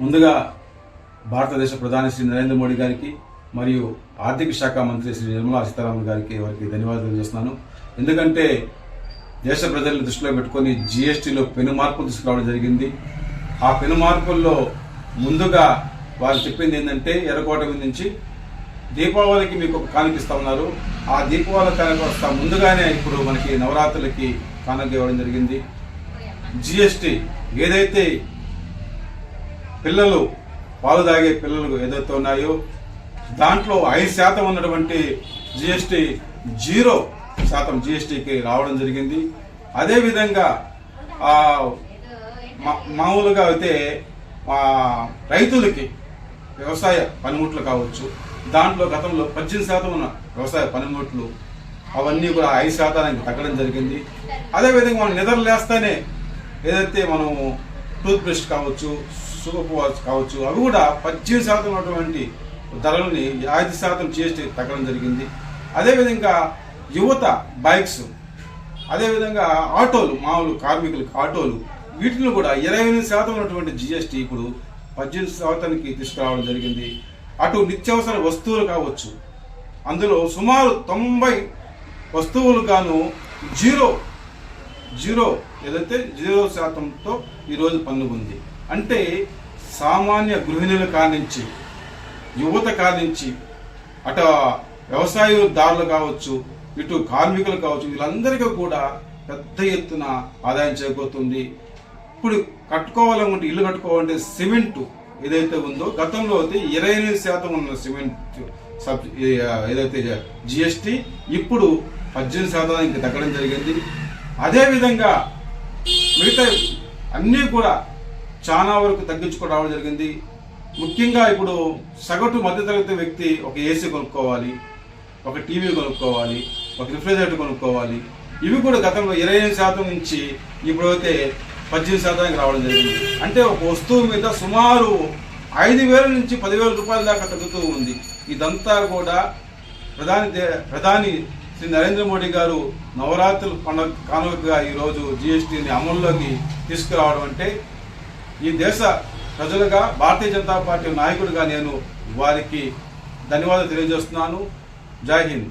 ముందుగా భారతదేశ ప్రధాని శ్రీ నరేంద్ర మోడీ గారికి మరియు ఆర్థిక శాఖ మంత్రి శ్రీ నిర్మలా సీతారామన్ గారికి వారికి ధన్యవాదాలు చేస్తున్నాను ఎందుకంటే దేశ ప్రజలను దృష్టిలో పెట్టుకొని జీఎస్టీలో పెను మార్పులు తీసుకురావడం జరిగింది. ఆ పెను మార్పుల్లో ముందుగా వారు చెప్పింది ఏంటంటే ఎర్రకోట నుంచి దీపావళికి మీకు ఒక కానుక ఇస్తా ఉన్నారు. ఆ దీపావళి కానుక వస్తా ముందుగానే ఇప్పుడు మనకి నవరాత్రులకి కానుక ఇవ్వడం జరిగింది. జిఎస్టీ ఏదైతే పిల్లలు పాలు తాగే పిల్లలు ఏదైతే ఉన్నాయో దాంట్లో ఐదు శాతం ఉన్నటువంటి జిఎస్టి జీరో శాతం జిఎస్టికి రావడం జరిగింది. అదేవిధంగా మా- మామూలుగా అయితే రైతులకి వ్యవసాయ పనిముట్లు కావచ్చు. దాంట్లో గతంలో పద్దెనిమిది శాతం ఉన్న వ్యవసాయ పనిముట్లు అవన్నీ కూడా ఐదు శాతానికి తగ్గడం జరిగింది. అదేవిధంగా మనం నిద్రలేస్తేనే ఏదైతే మనము టూత్ కావచ్చు సోప్ వాష్ కావచ్చు అవి కూడా పద్దెనిమిది శాతం ఉన్నటువంటి ధరలని ఐదు శాతం జిఎస్టీ తగ్గడం జరిగింది. అదేవిధంగా యువత బైక్స్ అదేవిధంగా ఆటోలు మామూలు కార్మికులకు ఆటోలు వీటిని కూడా ఇరవై ఎనిమిది శాతం ఉన్నటువంటి జిఎస్టీ ఇప్పుడు పద్దెనిమిది శాతానికి తీసుకురావడం జరిగింది. అటు నిత్యావసర వస్తువులు కావచ్చు అందులో సుమారు తొంభై వస్తువులు గాను జీరో జీరో ఏదైతే జీరో శాతంతో ఈరోజు పన్ను ఉంది అంటే సామాన్య గృహిణుల కానించి యువత కానించి అట వ్యవసాయదారులు కావచ్చు ఇటు కార్మికులు కావచ్చు వీళ్ళందరికీ కూడా పెద్ద ఎత్తున ఆదాయం చేకూరుతుంది. ఇప్పుడు కట్టుకోవాలనుకుంటే ఇల్లు కట్టుకోవాలంటే సిమెంట్ ఏదైతే ఉందో గతంలో అయితే ఇరవై ఎనిమిది శాతం ఉన్న సిమెంట్ సబ్ ఏదైతే జిఎస్టి ఇప్పుడు పద్దెనిమిది శాతానికి తగ్గడం జరిగింది. అదేవిధంగా మిగతా అన్నీ కూడా చాలా వరకు తగ్గించుకోవడం జరిగింది. ముఖ్యంగా ఇప్పుడు సగటు మధ్యతరగతి వ్యక్తి ఒక ఏసీ కొనుక్కోవాలి ఒక టీవీ కొనుక్కోవాలి ఒక రిఫ్రిజరేటర్ కొనుక్కోవాలి. ఇవి కూడా గతంలో ఇరవై ఎనిమిది శాతం నుంచి ఇప్పుడైతే పద్దెనిమిది శాతానికి రావడం జరిగింది. అంటే ఒక వస్తువు మీద సుమారు ఐదు వేల నుంచి పదివేల రూపాయల దాకా తగ్గుతూ ఉంది. ఇదంతా కూడా ప్రధాని దే- ప్రధాని శ్రీ నరేంద్ర మోడీ గారు నవరాత్రుల పండుగ కానుకగా ఈరోజు జిఎస్టీని అమల్లోకి తీసుకురావడం అంటే ఈ దేశ ప్రజలుగా భారతీయ జనతా పార్టీ నాయకుడిగా నేను వారికి ధన్యవాదాలు తెలియజేస్తున్నాను. జై హింద్.